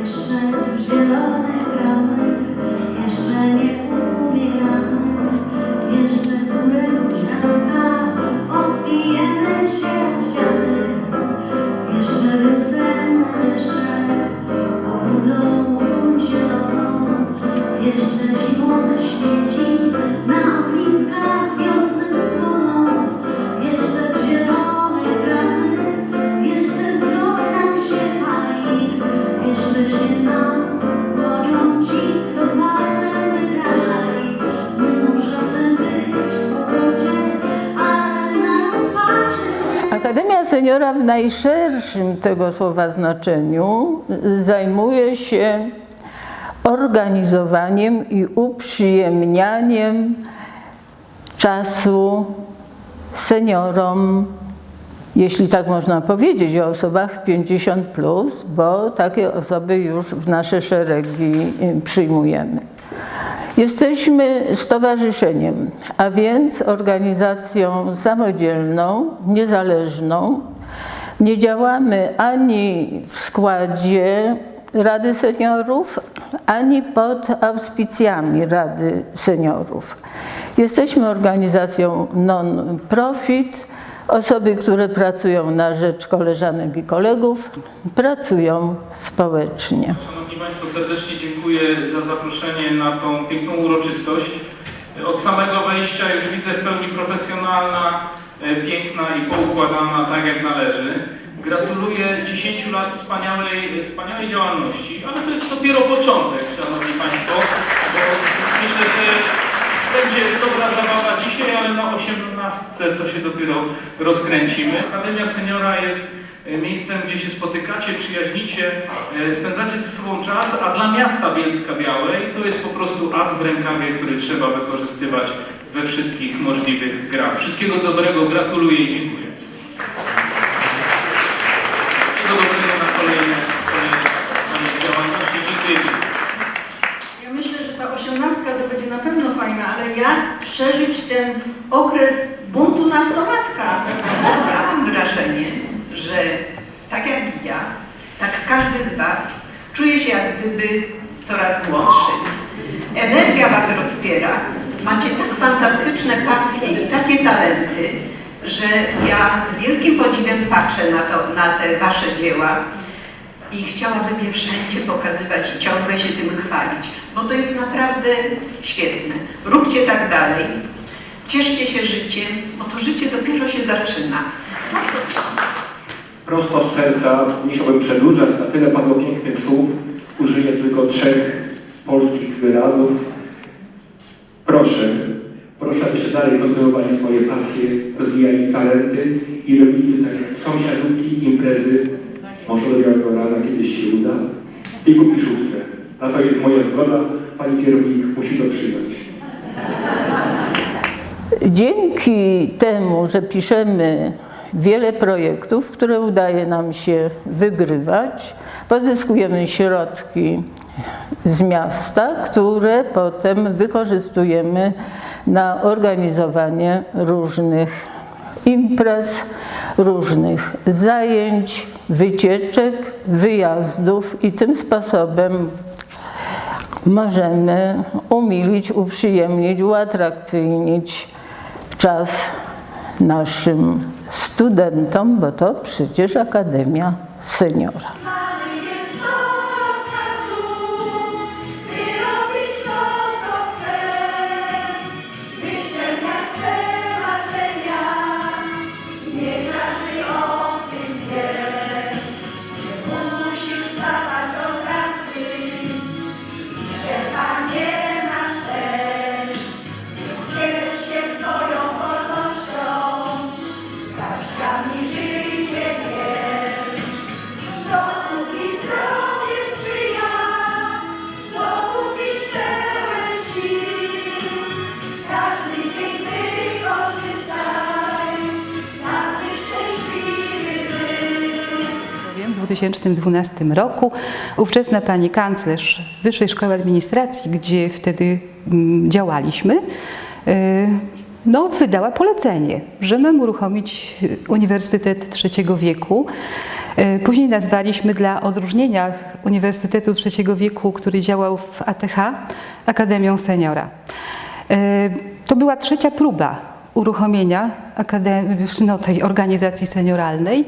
Jeszcze zielone gramy, jeszcze nie umieramy, jeszcze któregoś Seniora w najszerszym tego słowa znaczeniu zajmuje się organizowaniem i uprzyjemnianiem czasu seniorom, jeśli tak można powiedzieć, o osobach 50, plus, bo takie osoby już w nasze szeregi y, przyjmujemy. Jesteśmy stowarzyszeniem, a więc organizacją samodzielną, niezależną. Nie działamy ani w składzie Rady Seniorów, ani pod auspicjami Rady Seniorów. Jesteśmy organizacją non-profit. Osoby, które pracują na rzecz koleżanek i kolegów, pracują społecznie. Szanowni Państwo, serdecznie dziękuję za zaproszenie na tą piękną uroczystość. Od samego wejścia już widzę w pełni profesjonalna, e, piękna i poukładana, tak jak należy. Gratuluję 10 lat wspaniałej, wspaniałej działalności, ale to jest dopiero początek, Szanowni Państwo, bo myślę, że będzie dobra zabawa dzisiaj, ale na 18 to się dopiero rozkręcimy. Akademia Seniora jest e, miejscem, gdzie się spotykacie, przyjaźnicie, e, spędzacie ze sobą czas, a dla miasta Bielska Białej to jest po prostu as w rękawie, który trzeba wykorzystywać we wszystkich możliwych grach. Wszystkiego dobrego, gratuluję i dziękuję. Wszystkiego dobrego na kolejne, kolejne, kolejne działalności. Dziękuję. Ja myślę, że ta osiemnastka to będzie na pewno fajna, ale jak przeżyć ten okres buntu nastolatka? Ja mam wrażenie, że tak jak ja, tak każdy z Was czuje się jak gdyby coraz młodszy. Energia Was rozpiera, macie tak fantastyczne pasje i takie talenty, że ja z wielkim podziwem patrzę na, to, na te Wasze dzieła i chciałabym je wszędzie pokazywać i ciągle się tym chwalić, bo to jest naprawdę świetne. Róbcie tak dalej. Cieszcie się życiem, bo to życie dopiero się zaczyna. Bardzo prosto z serca, nie chciałbym przedłużać, na tyle padło pięknych słów, użyję tylko trzech polskich wyrazów. Proszę, proszę, abyście dalej kontynuowali swoje pasje, rozwijali talenty i robili tak jak sąsiadówki, imprezy, może do Rana kiedyś się uda, w tej Kupiszówce. Na to jest moja zgoda, pani kierownik musi to przyjąć. Dzięki temu, że piszemy wiele projektów, które udaje nam się wygrywać, pozyskujemy środki z miasta, które potem wykorzystujemy na organizowanie różnych imprez, różnych zajęć, wycieczek, wyjazdów i tym sposobem możemy umilić, uprzyjemnić, uatrakcyjnić czas naszym studentom, bo to przecież Akademia Seniora. 2012 roku ówczesna pani kanclerz Wyższej Szkoły Administracji, gdzie wtedy mm, działaliśmy, y, no, wydała polecenie, że mamy uruchomić Uniwersytet Trzeciego Wieku. E, Później nazwaliśmy dla odróżnienia Uniwersytetu Trzeciego Wieku, który działał w ATH, Akademią Seniora. E, To była trzecia próba uruchomienia no, tej organizacji senioralnej.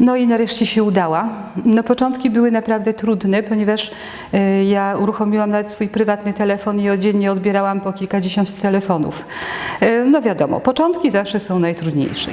No i nareszcie się udała. No początki były naprawdę trudne, ponieważ e, ja uruchomiłam nawet swój prywatny telefon i dziennie odbierałam po kilkadziesiąt telefonów. E, No wiadomo, początki zawsze są najtrudniejsze.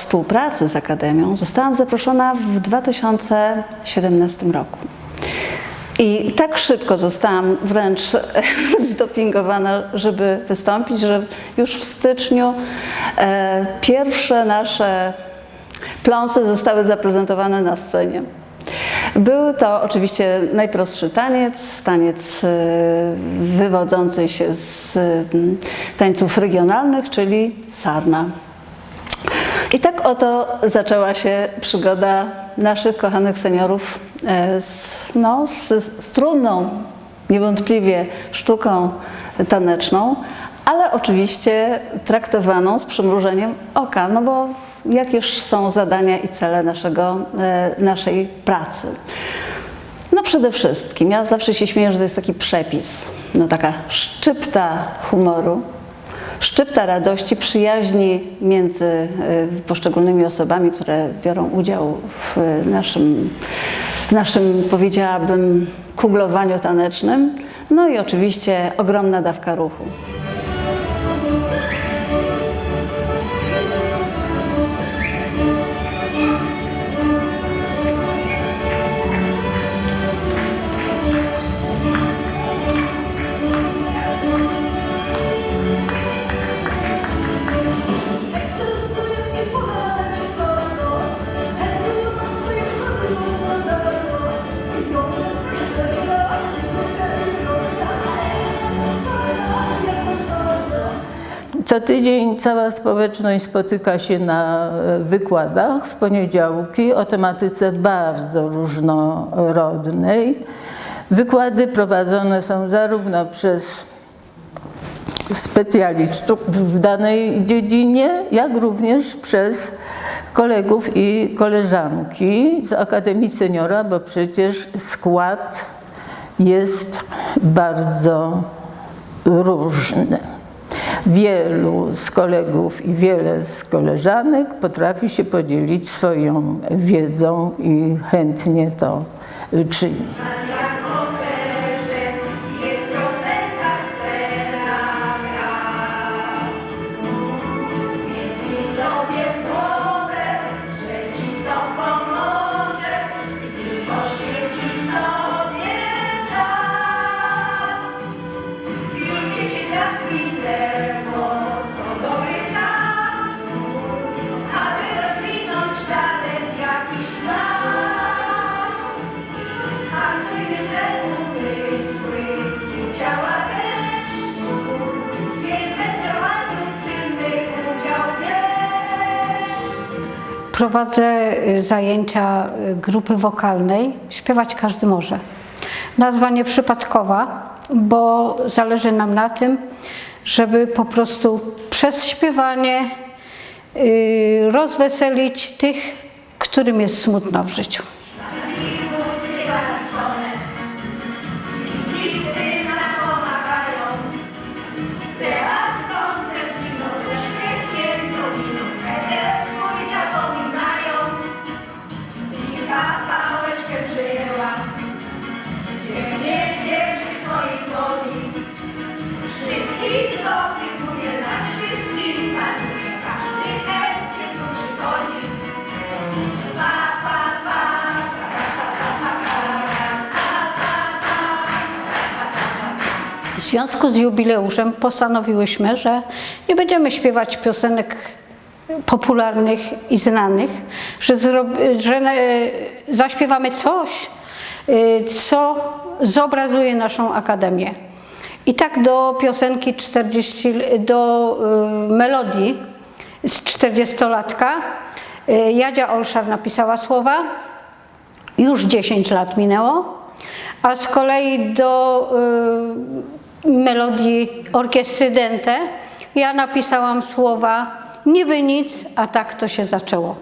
Współpracy z Akademią zostałam zaproszona w 2017 roku. I tak szybko zostałam wręcz zdopingowana, żeby wystąpić, że już w styczniu e, pierwsze nasze pląsy zostały zaprezentowane na scenie. Był to oczywiście najprostszy taniec, taniec e, wywodzący się z tańców regionalnych, czyli sarna. I tak oto zaczęła się przygoda naszych kochanych seniorów e, z, no, z, z trudną, niewątpliwie sztuką taneczną, ale oczywiście traktowaną z przymrużeniem oka, no bo jakież są zadania i cele naszego, e, naszej pracy. No przede wszystkim, ja zawsze się śmieję, że to jest taki przepis, no taka szczypta humoru, szczypta radości, przyjaźni między y, poszczególnymi osobami, które biorą udział w naszym, w naszym powiedziałabym, kuglowaniu tanecznym. No i oczywiście ogromna dawka ruchu. Tydzień cała społeczność spotyka się na e, wykładach w poniedziałki o tematyce bardzo różnorodnej. Wykłady prowadzone są zarówno przez specjalistów w danej dziedzinie, jak również przez kolegów i koleżanki z Akademii Seniora, bo przecież skład jest bardzo różny. Wielu z kolegów i wiele z koleżanek potrafi się podzielić swoją wiedzą i chętnie to czyni. Prowadzę y, zajęcia y, grupy wokalnej. Śpiewać każdy może. Nazwa nieprzypadkowa, bo zależy nam na tym, żeby po prostu przez śpiewanie y, rozweselić tych, którym jest smutno w życiu. Związku z jubileuszem postanowiłyśmy, że nie będziemy śpiewać piosenek popularnych i znanych, że, że e, zaśpiewamy coś, e, co zobrazuje naszą akademię. I tak do piosenki 40, l- do e, melodii z 40-latka e, Jadzia Olszar napisała słowa, już 10 lat minęło, a z kolei do melodii orkiestry Dente ja napisałam słowa niby nic, a tak to się zaczęło.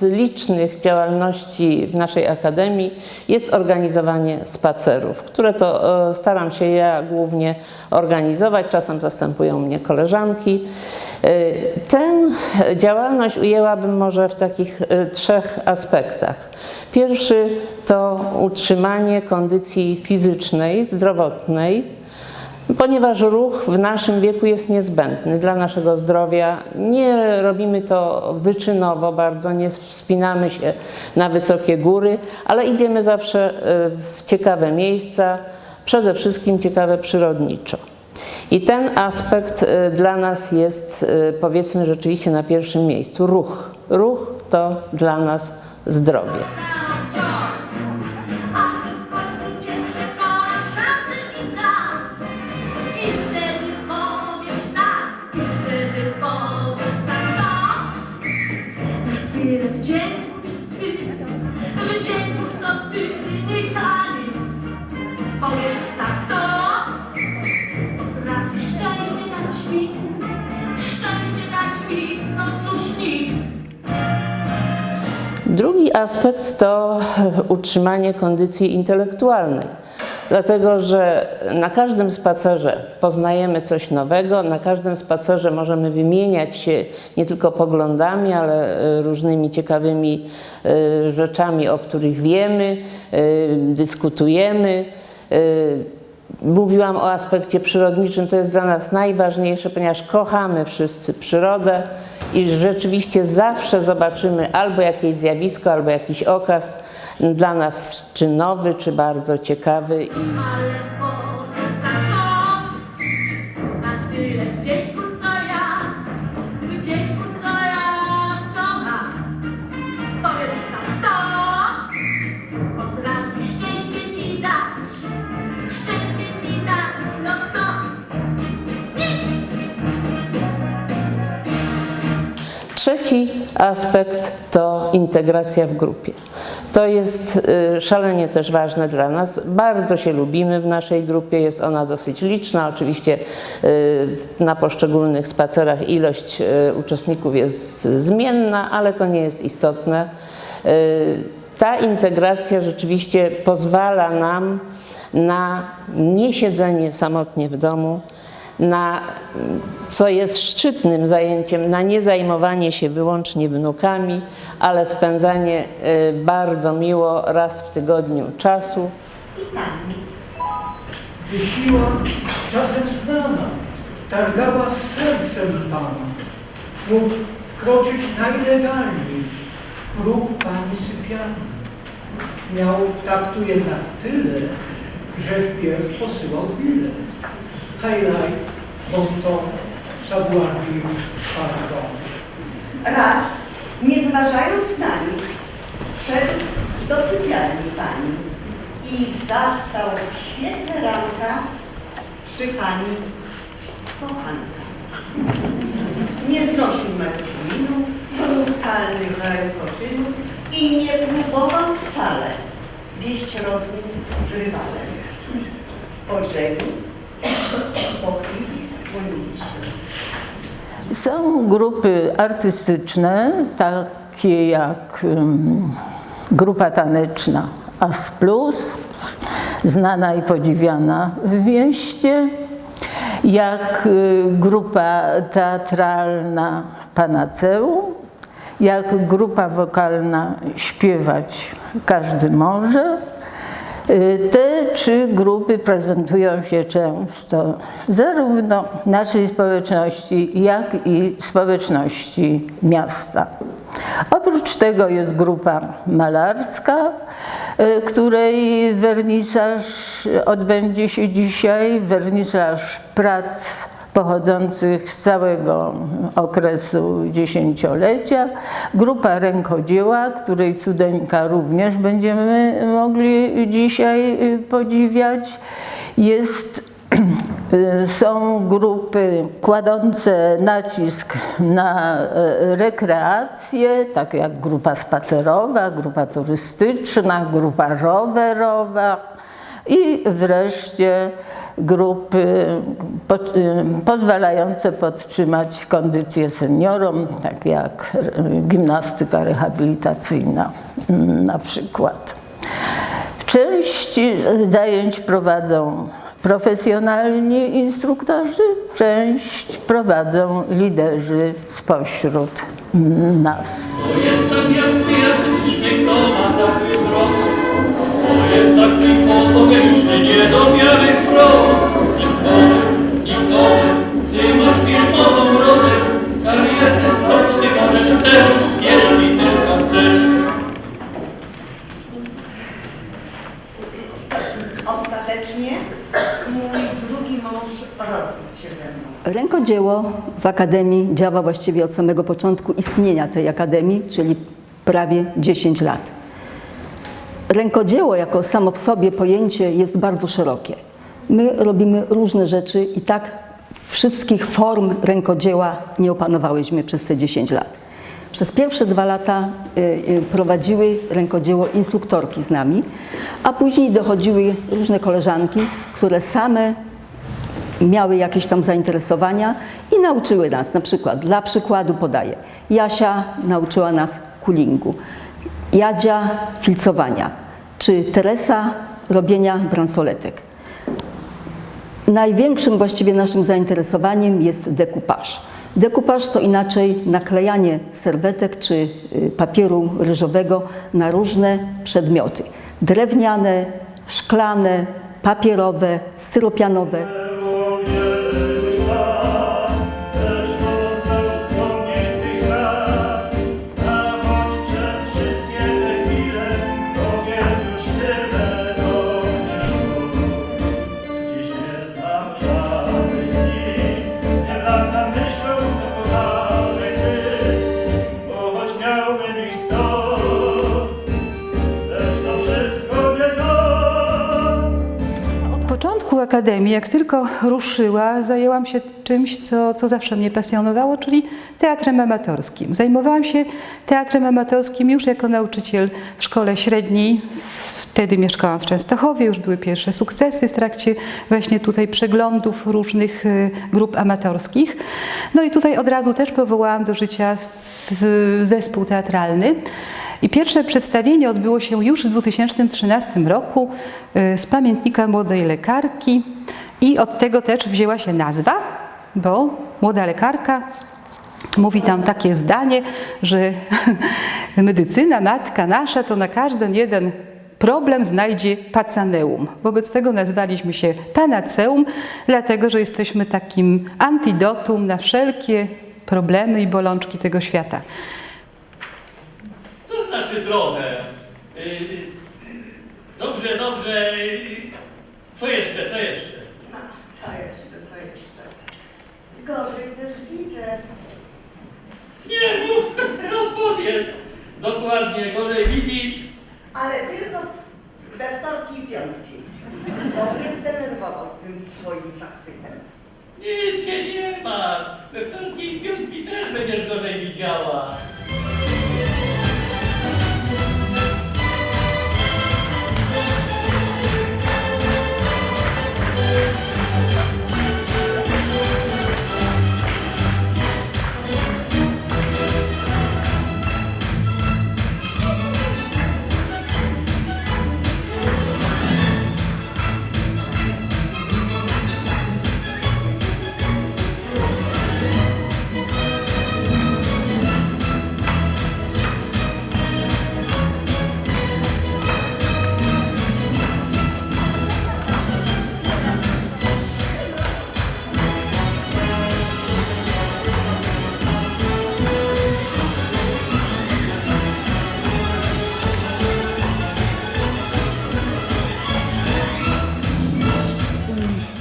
Z licznych działalności w naszej akademii jest organizowanie spacerów, które to e, staram się ja głównie organizować, czasem zastępują mnie koleżanki. E, Tę działalność ujęłabym może w takich e, trzech aspektach. Pierwszy to utrzymanie kondycji fizycznej, zdrowotnej, Ponieważ ruch w naszym wieku jest niezbędny dla naszego zdrowia, nie robimy to wyczynowo bardzo, nie wspinamy się na wysokie góry, ale idziemy zawsze e, w ciekawe miejsca, przede wszystkim ciekawe przyrodniczo. I ten aspekt e, dla nas jest, e, powiedzmy, rzeczywiście na pierwszym miejscu. Ruch. Ruch to dla nas zdrowie. Drugi aspekt to utrzymanie kondycji intelektualnej. Dlatego, że na każdym spacerze poznajemy coś nowego, na każdym spacerze możemy wymieniać się nie tylko poglądami, ale e, różnymi ciekawymi e, rzeczami, o których wiemy, e, dyskutujemy. Mówiłam o aspekcie przyrodniczym, to jest dla nas najważniejsze, ponieważ kochamy wszyscy przyrodę i rzeczywiście zawsze zobaczymy albo jakieś zjawisko, albo jakiś okaz dla nas czy nowy, czy bardzo ciekawy. I Trzeci aspekt to integracja w grupie. To jest y, szalenie też ważne dla nas. Bardzo się lubimy w naszej grupie, jest ona dosyć liczna. Oczywiście y, na poszczególnych spacerach ilość y, uczestników jest zmienna, ale to nie jest istotne. Ta integracja rzeczywiście pozwala nam na niesiedzenie samotnie w domu, na, co jest szczytnym zajęciem, na nie zajmowanie się wyłącznie wnukami, ale spędzanie y, bardzo miło raz w tygodniu czasu. Gdy siła czasem znana targała sercem Pana. mógł wkroczyć najlegalniej w próg pani sypialni. Miał tak tu jednak tyle, że wpierw posyłał bilet. Highlight, bon ton, savoir-vivre, pardon. Raz, nie zważając na nich, wszedł do sypialni pani i zastał w świetle ranka przy pani kochanka. Nie znosił metrowinu, brutalnych rękoczynów i nie próbował wcale wieść rozmów z rywalem. Spojrzeli, po chwili skłonili się. Są grupy artystyczne, takie jak grupa taneczna AS Plus, znana i podziwiana w mieście, jak y, grupa teatralna Panaceum, jak grupa wokalna Śpiewać Każdy Może. Y, Te trzy grupy prezentują się często zarówno naszej społeczności, jak i społeczności miasta. Oprócz tego jest grupa malarska, y, której wernisaż odbędzie się dzisiaj, wernisaż prac pochodzących z całego okresu dziesięciolecia. Grupa rękodzieła, której cudeńka również będziemy mogli dzisiaj y, podziwiać. Jest y, są grupy kładące nacisk na e, rekreację, tak jak grupa spacerowa, grupa turystyczna, grupa rowerowa i wreszcie grupy y, pozwalające podtrzymać kondycję seniorom, tak jak gimnastyka rehabilitacyjna mm, na przykład. Część zajęć prowadzą profesjonalni instruktorzy, część prowadzą liderzy spośród mm, nas. To jest tak jak jak ma taki wzrost. To jest taki fotogeniczny, nie do wiary wprost. Nikomy, nikomy, ty masz filmową rolę. Karierę zrobić ty możesz też, jeśli tylko chcesz. Ostatecznie mój drugi mąż rozwiódł się ze mną. Rękodzieło w Akademii działa właściwie od samego początku istnienia tej Akademii, czyli prawie 10 lat. Rękodzieło jako samo w sobie pojęcie jest bardzo szerokie. My robimy różne rzeczy i tak wszystkich form rękodzieła nie opanowałyśmy przez te 10 lat. Przez pierwsze dwa lata y, y, prowadziły rękodzieło instruktorki z nami, a później dochodziły różne koleżanki, które same miały jakieś tam zainteresowania i nauczyły nas. Na przykład, dla przykładu podaję, Jasia nauczyła nas kulingu, Jadzia filcowania, czy Teresa robienia bransoletek. Największym właściwie naszym zainteresowaniem jest dekupaż. Dekupaż to inaczej naklejanie serwetek czy y, papieru ryżowego na różne przedmioty. Drewniane, szklane, papierowe, styropianowe. Akademii, jak tylko ruszyła, zajęłam się czymś, co, co zawsze mnie pasjonowało, czyli teatrem amatorskim. Zajmowałam się teatrem amatorskim już jako nauczyciel w szkole średniej. Wtedy mieszkałam w Częstochowie, już były pierwsze sukcesy w trakcie właśnie tutaj przeglądów różnych y, grup amatorskich. No i tutaj od razu też powołałam do życia zespół teatralny. I pierwsze przedstawienie odbyło się już w 2013 roku y, z pamiętnika młodej lekarki i od tego też wzięła się nazwa, bo młoda lekarka mówi tam takie zdanie, że medycyna matka nasza to na każdy jeden problem znajdzie pacaneum. Wobec tego nazwaliśmy się panaceum, dlatego że jesteśmy takim antidotum na wszelkie problemy i bolączki tego świata. Znaczy trochę? Y, Dobrze, dobrze. y, Co jeszcze, co jeszcze? No, co jeszcze, co jeszcze? Gorzej też widzę. Nie mów, odpowiedz. Dokładnie, gorzej widzisz. Ale tylko we wtorki i piątki. Bo mnie zdenerwował tym swoim zachwytem. Nic się nie ma. We wtorki i piątki też będziesz gorzej widziała.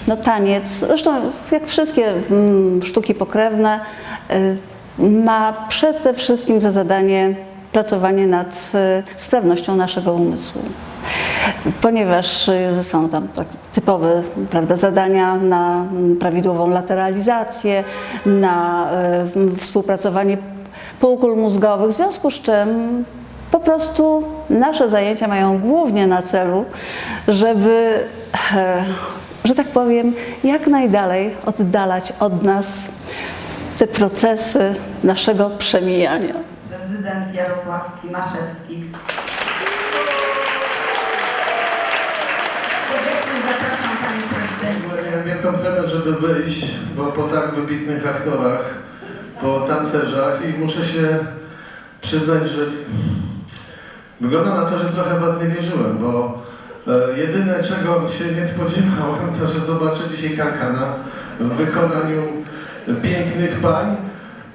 No taniec, zresztą jak wszystkie mm, sztuki pokrewne, y, ma przede wszystkim za zadanie pracowanie nad y, sprawnością naszego umysłu. Ponieważ y, są tam tak typowe prawda, zadania na mm, prawidłową lateralizację, na współpracowanie półkul mózgowych, w związku z czym po prostu nasze zajęcia mają głównie na celu, żeby, e, że tak powiem, jak najdalej oddalać od nas te procesy naszego przemijania. Prezydent Jarosław Klimaszewski. Serdecznie zapraszam Panie Prezydencie. Miałem wielką premię, żeby wyjść, bo po tak wybitnych aktorach, po tancerzach i muszę się przyznać, że wygląda na to, że trochę was nie wierzyłem, bo jedyne czego się nie spodziewałem, to że zobaczę dzisiaj kankana w wykonaniu pięknych pań.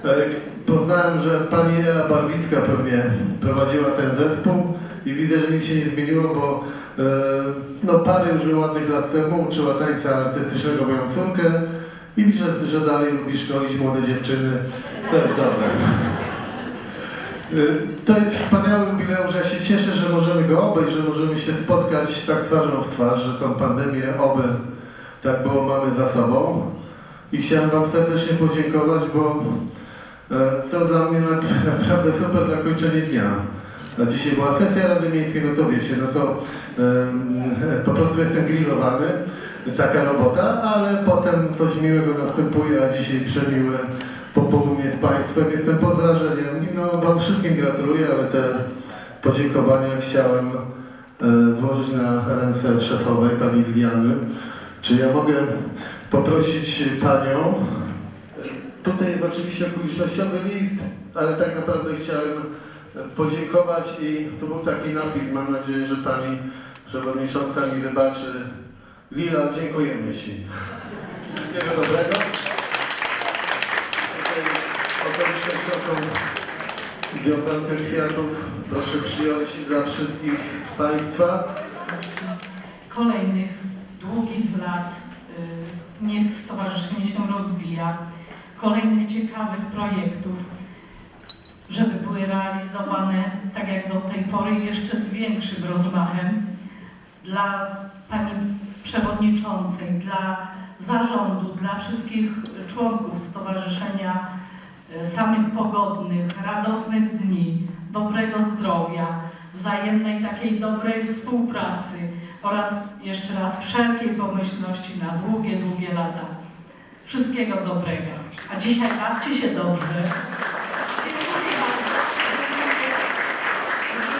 E, Poznałem, że pani Ela Barwicka pewnie prowadziła ten zespół i widzę, że nic się nie zmieniło, bo e, no, parę już ładnych lat temu uczyła tańca artystycznego moją córkę i widzę, że dalej lubi szkolić młode dziewczyny. To jest dobre. Y, To jest wspaniały jubileusz, ja się cieszę, że możemy go obejść, że możemy się spotkać tak twarzą w twarz, że tą pandemię oby tak było mamy za sobą. I chciałem Wam serdecznie podziękować, bo e, to dla mnie nap- naprawdę super zakończenie dnia. A dzisiaj była sesja Rady Miejskiej, no to wiecie, no to e, po prostu jestem grillowany, taka robota, ale potem coś miłego następuje, a dzisiaj przemiłe popołudnie z Państwem. Jestem pod wrażeniem. No, Wam wszystkim gratuluję, ale te podziękowania chciałem e, złożyć na ręce szefowej, pani Liliany. Czy ja mogę poprosić Panią? Tutaj jest oczywiście okolicznościowy list, ale tak naprawdę chciałem podziękować i tu był taki napis, mam nadzieję, że Pani Przewodnicząca mi wybaczy. Lila, dziękujemy Ci. Wszystkiego dobrego. Okolicznościową wiązankę kwiatów proszę przyjąć dla wszystkich Państwa. kolejnych długich lat y, niech stowarzyszenie się rozwija, kolejnych ciekawych projektów, żeby były realizowane tak jak do tej pory jeszcze z większym rozmachem. Dla Pani Przewodniczącej, dla zarządu, dla wszystkich członków stowarzyszenia samych pogodnych, radosnych dni, dobrego zdrowia, wzajemnej takiej dobrej współpracy oraz jeszcze raz wszelkiej pomyślności na długie, długie lata. Wszystkiego dobrego. A dzisiaj bawcie się dobrze. Dziękuję bardzo.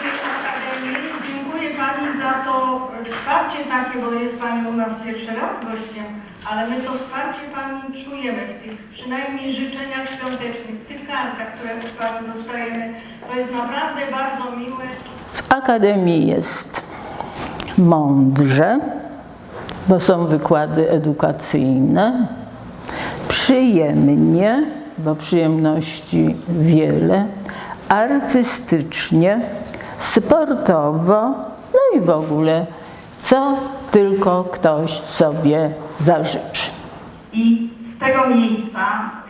Dziękuję Akademii. Dziękuję Pani za to wsparcie takie, bo jest Pani u nas pierwszy raz gościem, ale my to wsparcie Pani czujemy w tych przynajmniej życzeniach świątecznych, w tych kartkach, które od Pani dostajemy. To jest naprawdę bardzo miłe. W Akademii jest mądrze, bo są wykłady edukacyjne, przyjemnie, bo przyjemności wiele, artystycznie, sportowo, i w ogóle, co tylko ktoś sobie zażyczy. I z tego miejsca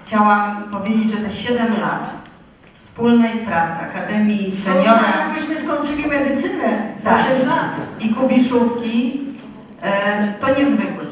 chciałam powiedzieć, że te 7 lat wspólnej pracy Akademii Seniora tak jakbyśmy skończyli medycynę na Tak. 6 lat. i Kubiszówki e, to niezwykły